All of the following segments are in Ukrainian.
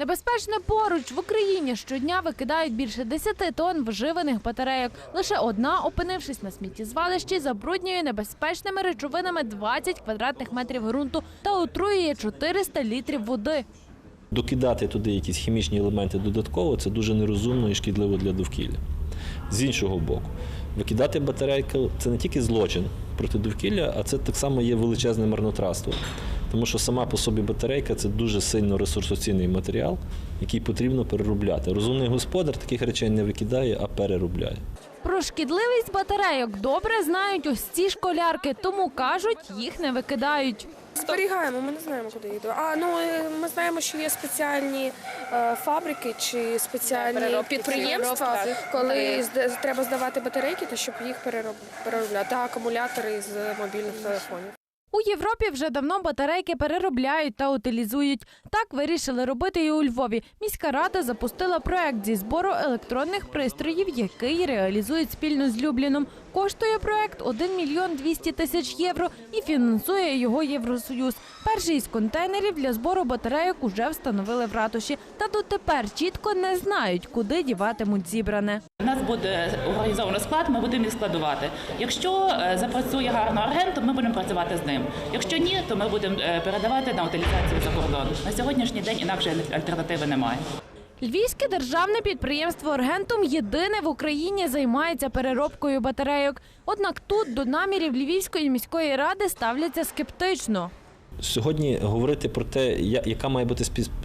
Небезпечно поруч в Україні щодня викидають більше 10 тонн вживаних батарейок. Лише одна, опинившись на сміттєзвалищі, забруднює небезпечними речовинами 20 квадратних метрів ґрунту та отруює 400 літрів води. Докидати туди якісь хімічні елементи додатково це дуже нерозумно і шкідливо для довкілля. З іншого боку, викидати батарейки це не тільки злочин проти довкілля, а це так само є величезне марнотратство. Тому що сама по собі батарейка це дуже сильно ресурсоцінний матеріал, який потрібно переробляти. Розумний господар таких речей не викидає, а переробляє. Про шкідливість батарейок добре знають ось ці школярки, тому кажуть, їх не викидають. Зберігаємо, ми не знаємо, куди їду. А ну е, ми знаємо, що є спеціальні е, фабрики чи спеціальні переробки, підприємства, переробка. коли зда- треба здавати батарейки, то щоб їх перероб... переробляти. Та акумулятори з мобільних телефонів. У Європі вже давно батарейки переробляють та утилізують. Так вирішили робити і у Львові. Міська рада запустила проект зі збору електронних пристроїв, який реалізують спільно з Любліном. Коштує проект 1 мільйон 200 тисяч євро і фінансує його Євросоюз. Перший із контейнерів для збору батарейок уже встановили в ратуші. Та дотепер чітко не знають, куди діватимуть зібране. У нас буде організовано склад, ми будемо їх складувати. Якщо е, запрацює гарно агент, ми будемо працювати з ним. Якщо ні, то ми будемо е, передавати на утилізацію за кордон. На сьогоднішній день інакше альтернативи немає. Львівське державне підприємство Оргентум єдине в Україні займається переробкою батарейок. Однак тут до намірів Львівської міської ради ставляться скептично. Сьогодні говорити про те, яка має бути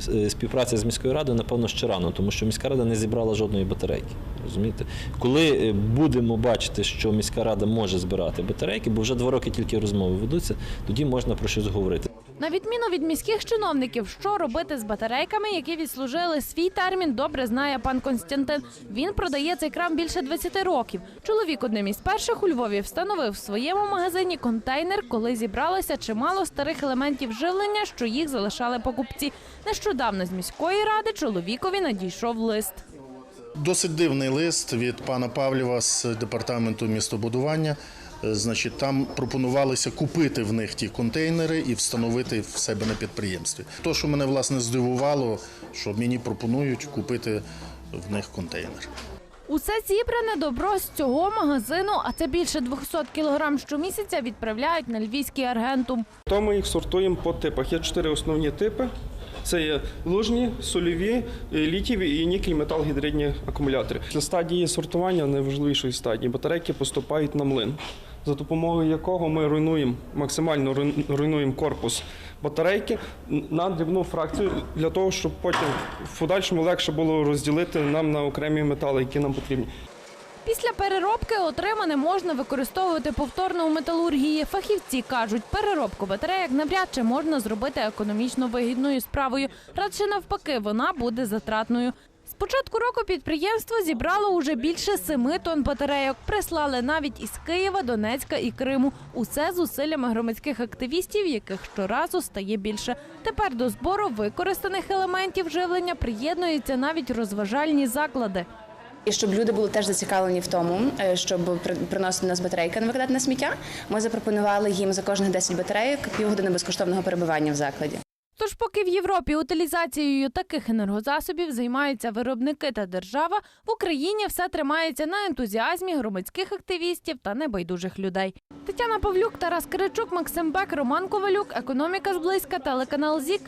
е, співпраця з міською радою, напевно, ще рано, тому що міська рада не зібрала жодної батарейки. Розумієте? Коли е, будемо бачити, що міська рада може збирати батарейки, бо вже два роки тільки розмови ведуться, тоді можна про щось говорити. На відміну від міських чиновників, що робити з батарейками, які відслужили свій термін, добре знає пан Константин. Він продає цей крам більше 20 років. Чоловік одним із перших у Львові встановив в своєму магазині контейнер, коли зібралося чимало старих елементів живлення, що їх залишали покупці. Нещодавно з міської ради чоловікові надійшов лист. Досить дивний лист від пана Павлєва з департаменту містобудування. Е, Значить, там пропонувалося купити в них ті контейнери і встановити в себе на підприємстві. То, що мене власне здивувало, що мені пропонують купити в них контейнер. Усе зібране добро з цього магазину, а це більше 200 кілограм щомісяця, відправляють на львівський аргентум. То ми їх сортуємо по типах. Є чотири основні типи. Це є лужні, сольові, е, літієві і нікель метал гідридні акумулятори. Для стадії сортування найважливішої стадії батарейки поступають на млин, за допомогою якого ми руйнуємо максимально руйнуємо корпус батарейки на дрібну фракцію для того, щоб потім в подальшому легше було розділити нам на окремі метали, які нам потрібні. Після переробки отримане можна використовувати повторно у металургії. Фахівці кажуть, переробку батарейок навряд чи можна зробити економічно вигідною справою. Радше навпаки, вона буде затратною. З початку року підприємство зібрало уже більше семи тонн батарейок. Прислали навіть із Києва, Донецька і Криму. Усе зусиллями громадських активістів, яких щоразу стає більше. Тепер до збору використаних елементів живлення приєднуються навіть розважальні заклади. І щоб люди були теж зацікавлені в тому, е, щоб при- приносити нас батарейки не викидати на сміття, ми запропонували їм за кожних 10 батарейок півгодини безкоштовного перебування в закладі. Тож, поки в Європі утилізацією таких енергозасобів займаються виробники та держава, в Україні все тримається на ентузіазмі громадських активістів та небайдужих людей. Тетяна Павлюк, Тарас Киричук, Максим Бек, Роман Ковалюк, економіка зблизька, телеканал ЗІК.